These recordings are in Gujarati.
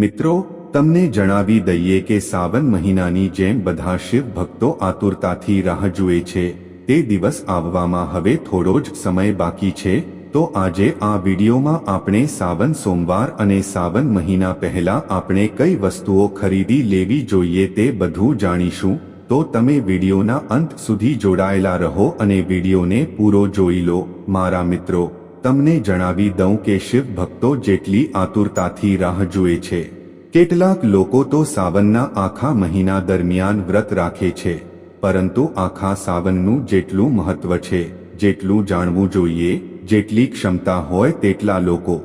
મિત્રો, તમને જણાવી દઈએ કે સાવન મહિનાની જેમ બધા શિવ ભક્તો આતુરતાથી રાહ જુએ છે. તે દિવસ આવવામાં હવે થોડો જ સમય બાકી છે. તો આજે આ વિડીયોમાં આપણે સાવન સોમવાર અને સાવન મહિના પહેલા આપણે કઈ વસ્તુઓ ખરીદી લેવી જોઈએ તે બધું જાણીશું. તો તમે વિડીયોના અંત સુધી જોડાયેલા રહો અને વિડીયોને પૂરો જોઈ લો. મારા મિત્રો તમને જણાવી દઉં કે શિવ ભક્તો જેટલી આતુરતાથી રાહ જુએ છે. કેટલાક લોકો તો સાવનના આખા મહિના દરમિયાન વ્રત રાખે છે, પરંતુ આખા સાવનનું જેટલું મહત્વ છે, જેટલું જાણવું જોઈએ, જેટલી ક્ષમતા હોય તેટલા લોકો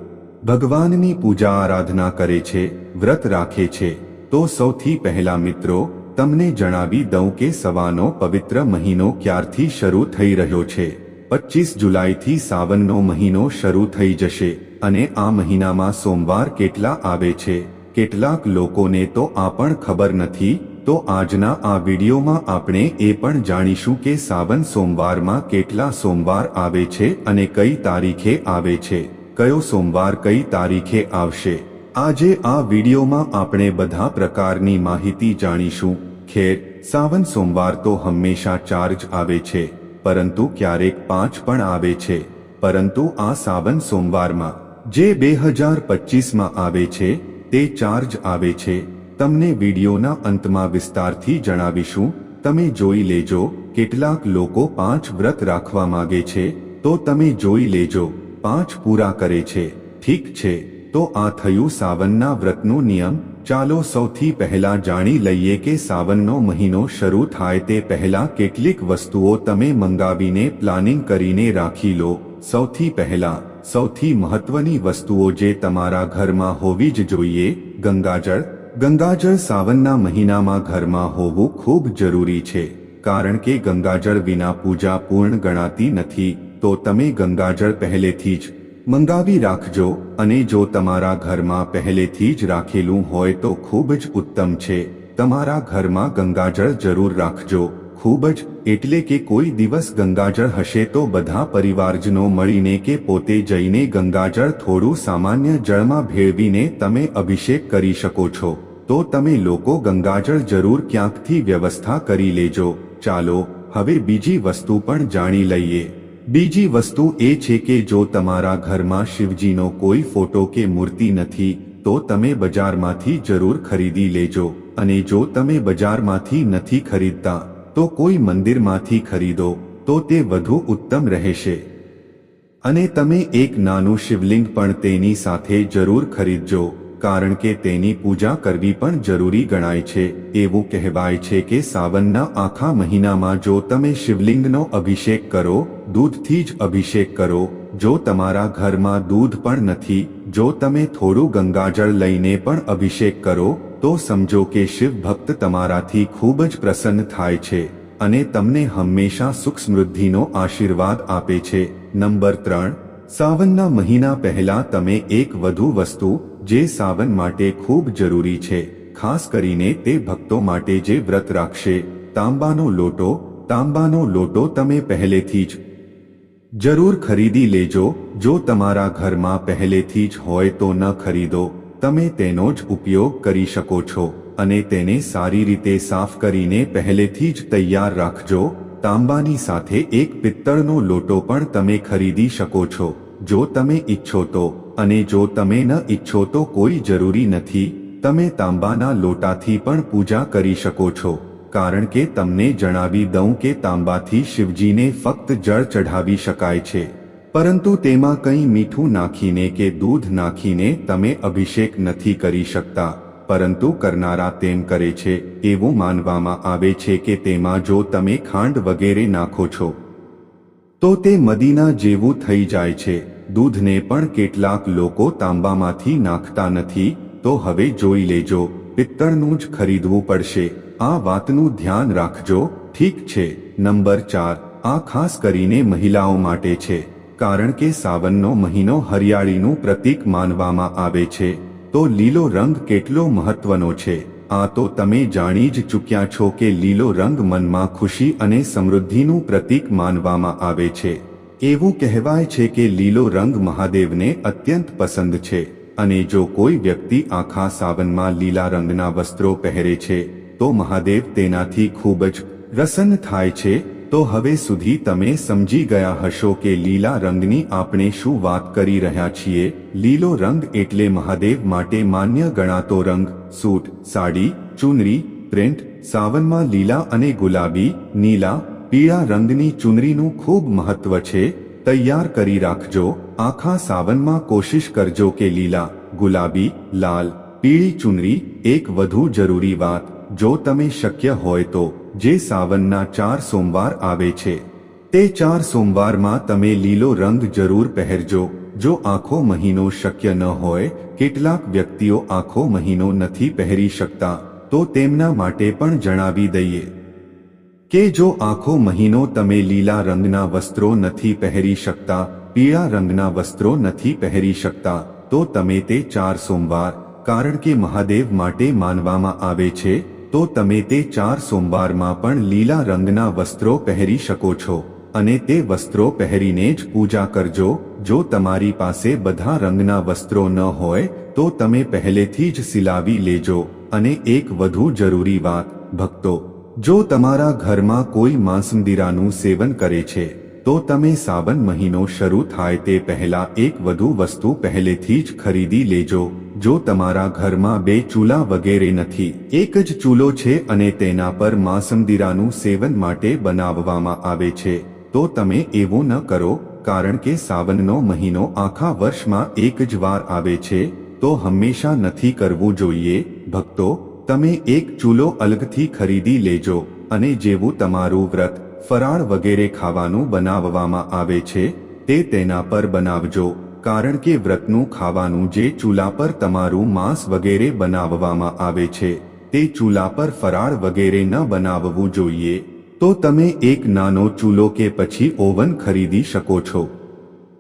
ભગવાનની પૂજા આરાધના કરે છે, વ્રત રાખે છે. તો સૌથી પહેલા મિત્રો, તમને જણાવી દઉં કે સવાનો પવિત્ર મહિનો ક્યારથી શરૂ થઈ રહ્યો છે? પચીસ જુલાઈથી સાવનનો મહિનો શરૂ થઈ જશે અને આ મહિનામાં સોમવાર કેટલા આવે છે, કેટલાક લોકોને તો આ પણ ખબર નથી, તો આજના આ વિડીયોમાં આપણે એ પણ જાણીશું કે સાવન સોમવારમાં કેટલા સોમવાર આવે છે અને કઈ તારીખે આવે છે, કયો સોમવાર કઈ તારીખે આવશે. આજે આ વિડીયોમાં આપણે બધા પ્રકારની માહિતી જાણીશું. ખેર, સાવન સોમવાર તો હંમેશા ચાર્જ આવે છે. પરંતુ ક્યારેક પાંચ પણ આવે છે. પરંતુ આ સાવન સોમવારમાં, જે બે હજાર પચીસમાં આવે છે, તે ચાર્જ આવે છે. તમને વિડીયોના અંતમાં વિસ્તારથી જણાવીશું, તમે જોઈ લેજો, કેટલાક લોકો પાંચ વ્રત રાખવા માગે છે, તો તમે જોઈ લેજો, પાંચ પૂરા કરે છે. ઠીક છે, તો આ થયું સાવનના વ્રતનું નિયમ ચાલો સૌથી પહેલા જાણી લઈએ કે સાવનનો મહિનો શરૂ થાય તે પહેલા કેટલીક વસ્તુઓ તમે મંગાવીને પ્લાનિંગ કરીને રાખી લો. સૌથી પહેલા, સૌથી મહત્વની વસ્તુઓ જે તમારા ઘરમાં હોવી જ જોઈએ, ગંગાજળ. ગંગાજળ સાવનના મહિનામાં ઘરમાં હોવું ખૂબ જરૂરી છે, કારણ કે ગંગાજળ વિના પૂજા પૂર્ણ ગણાતી નથી. તો તમે ગંગાજળ પહેલેથી જ મંગાવી રાખજો અને જો તમારા ઘરમાં પહેલેથી જ રાખેલું હોય તો ખૂબ જ ઉત્તમ છે. તમારા ઘરમાં ગંગાજળ જરૂર રાખજો. ખૂબ જ, એટલે કે કોઈ દિવસ ગંગાજળ હશે તો બધા પરિવારજનો મળીને કે પોતે જઈને ગંગાજળ થોડું સામાન્ય જળમાં ભેળવીને તમે અભિષેક કરી શકો છો. તો તમે લોકો ગંગાજળ જરૂર ક્યાંકથી વ્યવસ્થા કરી લેજો. ચાલો, હવે બીજી વસ્તુ પણ જાણી લઈએ. બીજી વસ્તુ એ છે કે જો તમારા ઘરમાં શિવજીનો કોઈ ફોટો કે મૂર્તિ નથી, તો તમે બજારમાંથી જરૂર ખરીદી લેજો. અને જો તમે બજારમાંથી નથી ખરીદતા, તો કોઈ મંદિરમાંથી ખરીદો, તો તે વધુ ઉત્તમ રહેશે. અને તમે એક નાનું શિવલિંગ પણ તેની સાથે જરૂર ખરીદજો, કારણ કે તેની પૂજા કરવી પણ જરૂરી ગણાય છે. એવું કહેવાય છે કે સાવનના આખા મહિનામાં જો તમે શિવલિંગનો અભિષેક કરો દૂધથી જ અભિષેક કરો. જો તમારા ઘરમાં દૂધ પણ નથી, જો તમે થોડું ગંગાજળ લઈને પણ અભિષેક કરો, તો સમજો કે શિવ ભક્ત તમારાથી ખૂબ જ પ્રસન્ન થાય છે અને તમને હંમેશા સુખ સમૃદ્ધિનો આશીર્વાદ આપે છે. નંબર ત્રણ, સાવનના મહિના પહેલા તમે એક વધુ વસ્તુ, જે સાવન માટે ખૂબ જરૂરી છે, ખાસ કરીને તે ભક્તો માટે જે વ્રત રાખશે. તાંબાનો લોટો તાંબાનો લોટો તમે પહેલેથી જ જરૂર ખરીદી લેજો. જો તમારા ઘરમાં પહેલેથી જ હોય તો ન ખરીદો. તમે તેનો જ ઉપયોગ કરી શકો છો અને તેને સારી રીતે સાફ કરીને પહેલેથી જ તૈયાર રાખજો. તાંબાની સાથે એક પિત્તળનો લોટો પણ તમે ખરીદી શકો છો. જો તમે ઈચ્છો તો, અને જો તમે ન ઈચ્છો તો કોઈ જરૂરી નથી. તમે તાંબાના લોટાથી પણ પૂજા કરી શકો છો. કારણ કે તમને જણાવી દઉં કે તાંબાથી શિવજીને ફક્ત જળ ચઢાવી શકાય છે. પરંતુ તેમાં કંઈ મીઠું નાખીને કે દૂધ નાખીને તમે અભિષેક નથી કરી શકતા. પરંતુ કરનારા તેમ કરે છે, એવું માનવામાં આવે છે કે તેમાં જો તમે ખાંડ વગેરે નાખો છો, તો તે મદીના જેવું થઈ જાય છે. દૂધને પણ કેટલાક લોકો તાંબામાંથી નાખતા નથી, તો હવે જોઈ લેજો, પિત્તળનું જ ખરીદવું પડશે. આ વાતનું ધ્યાન રાખજો, ઠીક છે. નંબર ચાર, આ ખાસ કરીને મહિલાઓ માટે છે. કારણ કે સાવનનો મહિનો હરિયાળીનું પ્રતીક માનવામાં આવે છે. તો લીલો રંગ કેટલો મહત્વનો છે? આ તો તમે જાણી જ ચૂક્યા છો કે લીલો રંગ મનમાં ખુશી અને સમૃદ્ધિનું પ્રતીક માનવામાં આવે છે. એવું કહેવાય છે કે લીલો રંગ મહાદેવને અત્યંત પસંદ છે. અને જો કોઈ વ્યક્તિ આખા સાવનમાં લીલા રંગના વસ્ત્રો પહેરે છે તો મહાદેવ તેનાથી ખૂબ જ પ્રસન્ન થાય છે. તો હવે સુધી તમે સમજી ગયા હશો કે લીલા રંગની આપણે શું વાત કરી રહ્યા છીએ. લીલો રંગ એટલે મહાદેવ માટે માન્ય ગણાતો રંગ. સૂટ, સાડી, ચુનરી, પ્રિન્ટ, સાવનમાં લીલા અને ગુલાબી, નીલા, પીળા રંગની ચુનરીનું ખૂબ મહત્વ છે. તૈયાર કરી રાખજો. આખા સાવનમાં કોશિશ કરજો કે લીલા, ગુલાબી, લાલ પીળી ચુનરી, એક વધુ જરૂરી વાત, જો તમે શક્ય હોય તો, જે સાવનના ચાર સોમવાર આવે છે. તે ચાર સોમવારમાં તમે લીલો રંગ જરૂર પહેરજો. જો આખો મહિનો શક્ય ન હોય, કેટલાક વ્યક્તિઓ આખો મહિનો નથી પહેરી શકતા, તો તેમના માટે પણ જણાવી દઈએ. કે જો આખો મહિનો તમે લીલા રંગના વસ્ત્રો નથી પહેરી શકતા, પીળા રંગના વસ્ત્રો નથી પહેરી શકતા, તો તમે તે ચાર સોમવાર કારણ કે મહાદેવ માટે માનવામાં આવે છે, તો તમે તે ચાર સોમવારમાં પણ લીલા રંગના વસ્ત્રો પહેરી શકો છો, અને તે વસ્ત્રો પહેરીને જ પૂજા કરજો, જો તમારી પાસે બધા રંગના વસ્ત્રો ન હોય, તો તમે પહેલેથી જ સિલાવી લેજો, અને એક વધુ જરૂરી વાત, ભક્તો, જો તમારા ઘરમાં કોઈ માંસમદીરાનું સેવન કરે છે, તો તમે સાવન મહિનો શરૂ થાય તે પહેલા એક વધુ વસ્તુ પહેલેથી જ ખરીદી લેજો જો તમારા ઘરમાં બે ચૂલા વગેરે નથી, એક જ ચૂલો છે અને તેના પર માસમદીરાનું સેવન માટે બનાવવામાં આવે છે, તો તમે એવું ન કરો, કારણ કે સાવનનો મહિનો આખા વર્ષમાં એક જ વાર આવે છે, તો હંમેશા નથી કરવું જોઈએ, ભક્તો, તમે એક ચૂલો અલગથી ખરીદી લેજો, અને જેવું તમારું વ્રત, ફરાળ વગેરે ખાવાનું બનાવવામાં આવે છે, તે તેના પર બનાવજો. કારણ કે વ્રતનું ખાવાનું જે ચૂલા પર તમારું માંસ વગેરે બનાવવામાં આવે છે, તે ચૂલા પર ફરાળ વગેરે ન બનાવવું જોઈએ, તો તમે એક નાનો ચૂલો કે પછી ઓવન ખરીદી શકો છો.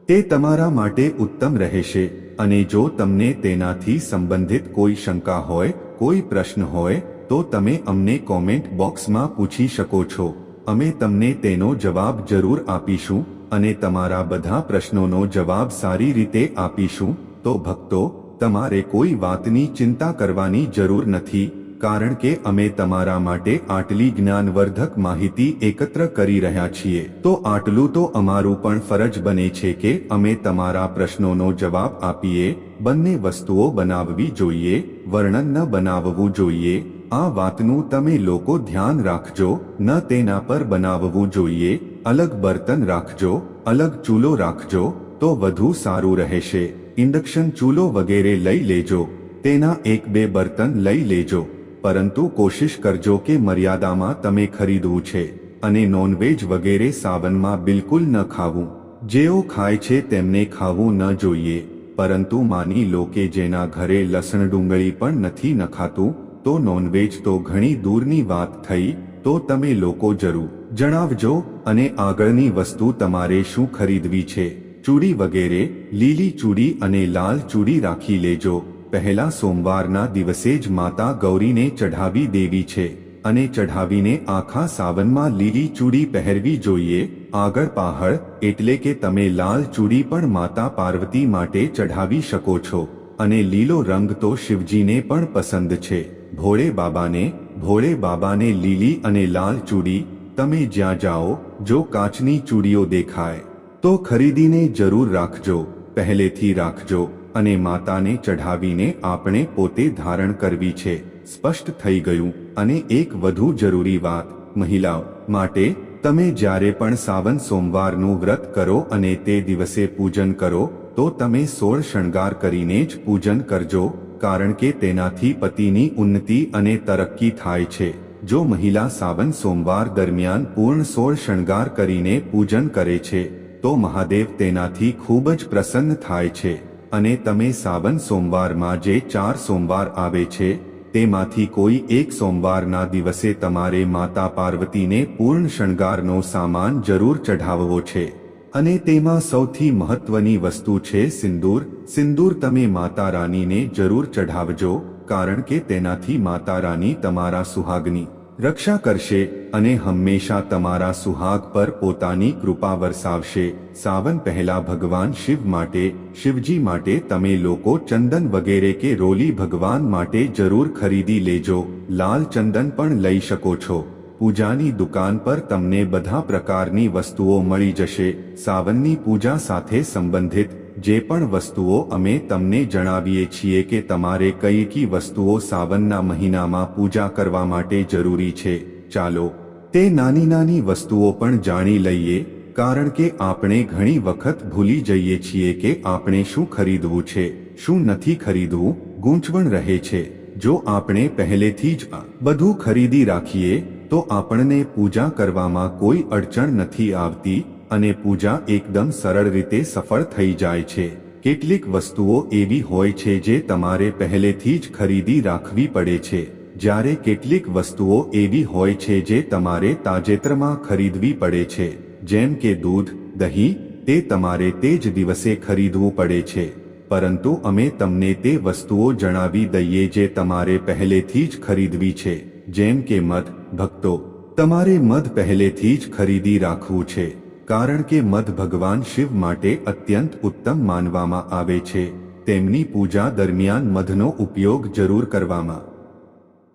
તે તમારા માટે ઉત્તમ રહેશે, અને જો તમને તેનાથી સંબંધિત કોઈ શંકા હોય, કોઈ પ્રશ્ન હોય, તો તમે અમને કોમેન્ટ બોક્સમાં પૂછી શકો છો. અમે તમને તેનો જવાબ જરૂર આપીશું. અને તમારા બધા પ્રશ્નોનો જવાબ સારી રીતે આપીશું, તો ભક્તો, તમારે કોઈ વાતની ચિંતા કરવાની જરૂર નથી, કારણ કે અમે તમારા માટે આટલી જ્ઞાનવર્ધક માહિતી એકત્ર કરી રહ્યા છીએ. તો આટલું તો અમારું પણ ફરજ બને છે કે અમે તમારા પ્રશ્નોનો જવાબ આપીએ, બંને વસ્તુઓ બનાવવી જોઈએ, વર્ણન ન બનાવવું જોઈએ, આ વાતનું તમે લોકો ધ્યાન રાખજો, ન તેના પર બનાવવું જોઈએ અલગ બર્તન રાખજો, અલગ ચૂલો રાખજો, તો વધુ સારું રહેશે. ઇન્ડક્શન ચૂલો વગેરે લઈ લેજો. તેના એક બે બર્તન લઈ લેજો. પરંતુ કોશિશ કરજો કે મર્યાદામાં તમે ખરીદવું છે અને નોનવેજ વગેરે સાવનમાં બિલકુલ ન ખાવું. જેઓ ખાય છે તેમને ખાવું ન જોઈએ. પરંતુ માની લો કે જેના ઘરે લસણ ડુંગળી પણ નથી નખાતું, તો નોનવેજ તો ઘણી દૂરની વાત થઈ, તો તમે લોકો જરૂર જણાવજો અને આગળની વસ્તુ તમારે શું ખરીદવી છે? ચૂડી વગેરે, લીલી ચૂડી અને લાલ ચૂડી રાખી લેજો. પહેલા સોમવારના દિવસે જ માતા ગૌરીને ચઢાવી દેવી છે અને ચઢાવીને આખા સાવનમાં લીલી ચૂડી પહેરવી જોઈએ. આગળ પાહળ, એટલે કે તમે લાલ ચૂડી પણ માતા પાર્વતી માટે ચઢાવી શકો છો. અને લીલો રંગ તો શિવજીને પણ પસંદ છે. ભોળે બાબાને ભોળે બાબાને લીલી અને લાલ ચૂડી તમે જ્યાં જાઓ, જો કાચની ચૂડીઓ દેખાય, તો ખરીદીને જરૂર રાખજો, પહેલેથી રાખજો અને માતાને ચઢાવીને આપણે પોતે ધારણ કરવી છે. સ્પષ્ટ થઈ ગયું અને એક વધુ જરૂરી વાત, મહિલાઓ, માટે તમે જ્યારે પણ સાવન સોમવારનું વ્રત કરો અને તે દિવસે પૂજન કરો, તો તમે સોળ શણગાર કરીને જ પૂજન કરજો, કારણ કે તેનાથી પતિની ઉન્નતિ અને તરક્કી થાય છે. જો મહિલા સાવન સોમવાર દરમિયાન પૂર્ણ સોળ શણગાર કરીને પૂજન કરે છે, તો મહાદેવ તેનાથી ખૂબ જ પ્રસન્ન થાય છે. અને તમે સાવન સોમવારમાં જે ચાર સોમવાર આવે છે, તેમાંથી કોઈ એક સોમવારના દિવસે તમારે માતા પાર્વતીને પૂર્ણ શણગારનો સામાન જરૂર ચઢાવવો છે. અને તેમાં સૌથી મહત્વની વસ્તુ છે સિંદૂર. સિંદૂર તમે માતા રાનીને જરૂર ચઢાવજો. કારણ કે તેનાથી માતા રાની તમારા સુહાગની રક્ષા કરશે અને હંમેશા તમારા સુહાગ પર પોતાની કૃપા વરસાવશે. સાવન પહેલા ભગવાન શિવ માટે, શિવજી માટે તમે લોકો ચંદન વગેરે કે રોલી ભગવાન માટે જરૂર ખરીદી લેજો. લાલ ચંદન પણ લઈ શકો છો. પૂજાની દુકાન પર તમને બધા પ્રકારની વસ્તુઓ મળી જશે. સાવનની પૂજા સાથે સંબંધિત જે પણ વસ્તુઓ અમે તમને જણાવીએ છીએ કે તમારે કઈ કી વસ્તુઓ સાવનના મહિનામાં પૂજા કરવા માટે જરૂરી છે, ચાલો તે નાની નાની વસ્તુઓ પણ જાણી લઈએ, કારણ કે આપણે ઘણી વખત ભૂલી જઈએ છીએ કે આપણે શું ખરીદવું છે, શું નથી ખરીદવું, ગૂંચવણ રહે છે. જો આપણે પહેલેથી જ બધું ખરીદી રાખીએ, તો આપણને પૂજા કરવામાં કોઈ અડચણ નથી આવતી અને પૂજા એકદમ સરળ રીતે સફળ થઈ જાય છે. કેટલીક વસ્તુઓ એવી હોય છે જે તમારે પહેલેથી જ ખરીદી રાખવી પડે છે. જ્યારે કેટલીક વસ્તુઓ એવી હોય છે જે તમારે તાજેતરમાં ખરીદવી પડે છે. જેમ કે દૂધ, દહીં, તે તમારે તે જ દિવસે ખરીદવું પડે છે. પરંતુ અમે તમને તે વસ્તુઓ જણાવી દઈએ જે તમારે પહેલેથી જ ખરીદવી છે. જેમ કે મધ, ભક્તો, તમારે મધ પહેલેથી જ ખરીદી રાખવું છે. કારણ કે મધ ભગવાન શિવ માટે અત્યંત ઉત્તમ માનવામાં આવે છે, તેમની પૂજા દરમિયાન મધનો ઉપયોગ જરૂર કરવામાં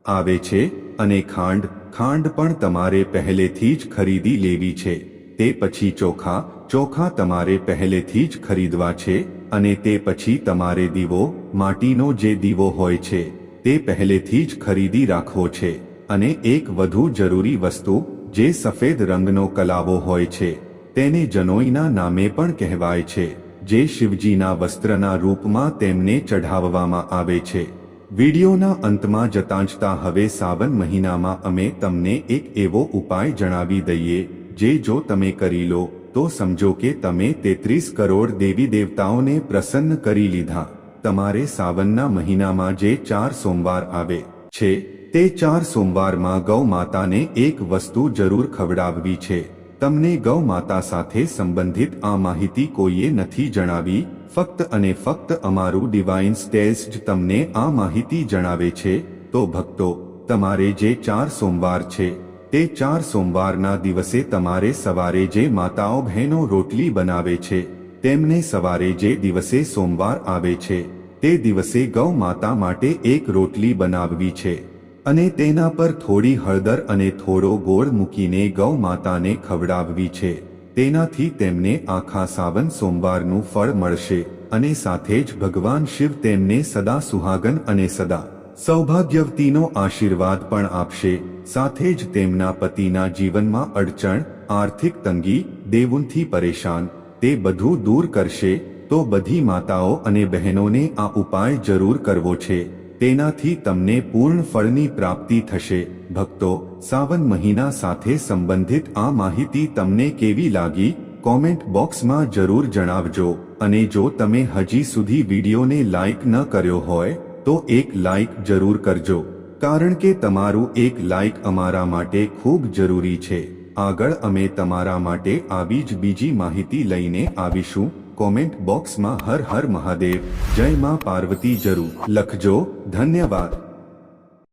આવે છે અને ખાંડ ખાંડ પણ તમારે પહેલેથી જ ખરીદી લેવી છે, તે પછી ચોખા ચોખા તમારે પહેલેથી જ ખરીદવા છે અને તે પછી તમારે દીવો, માટીનો જે દીવો હોય છે, તે પહેલેથી જ ખરીદી રાખવો છે અને એક વધુ જરૂરી વસ્તુ, જે સફેદ રંગનો કલાવો હોય છે તેને જનોઈના નામે પણ કહેવાય છે, જે શિવજીના વસ્ત્રના રૂપમાં તેમને ચઢાવવામાં આવે છે. વિડીયોના અંતમાં જતાં જતાં હવે સાવન મહિનામાં અમે તમને એક એવો ઉપાય જણાવી દઈએ, જે જો તમે કરી લો, તો સમજો કે તમે તેત્રીસ કરોડ દેવી દેવતાઓને પ્રસન્ન કરી લીધા. તમારે સાવનના મહિનામાં જે ચાર સોમવાર આવે છે, તે ચાર સોમવારમાં ગૌ માતાને એક વસ્તુ જરૂર ખવડાવવી છે. તમને ગૌ માતા સાથે સંબંધિત આ માહિતી કોઈએ નથી જણાવી, ફક્ત અને ફક્ત અમારું ડિવાઇન સ્ટેજ તમને આ માહિતી જણાવે છે, તો ભક્તો, તમારે જે ચાર સોમવાર છે, તે ચાર સોમવારના દિવસે તમારે સવારે જે માતાઓ બહેનો રોટલી બનાવે છે, તેમને સવારે જે દિવસે સોમવાર આવે છે, તે દિવસે ગૌ માતા માટે એક રોટલી બનાવવી છે. અને તેના પર થોડી હળદર અને થોડો ગોળ મૂકીને ગૌ માતાને ખવડાવવી છે. તેનાથી તેમને આખા સાવન સોમવારનું ફળ મળશે અને સાથે જ ભગવાન શિવ તેમને સદા સુહાગન અને સદા સૌભાગ્યવતીનો આશીર્વાદ પણ આપશે. સાથે જ તેમના પતિના જીવનમાં અડચણ, આર્થિક તંગી દેવુંથી પરેશાન, તે બધું દૂર કરશે, તો બધી માતાઓ અને બહેનોને આ ઉપાય જરૂર કરવો છે. તેનાથી તમને પૂર્ણ ફળની પ્રાપ્તિ થશે. ભક્તો સાવન મહિના સાથે સંબંધિત આ માહિતી તમને કેવી લાગી? કોમેન્ટ બોક્સમાં જરૂર જણાવજો. અને જો તમે હજી સુધી વિડીયોને લાઇક ન કર્યો હોય, તો એક લાઇક જરૂર કરજો. કારણ કે તમારું એક લાઇક અમારા માટે ખૂબ જરૂરી છે. આગળ અમે તમારા માટે આવી જ બીજી માહિતી લઈને આવીશું. કોમેન્ટ બોક્સમાં હર હર મહાદેવ. જય માં પાર્વતી જરૂર. લખજો. ધન્યવાદ.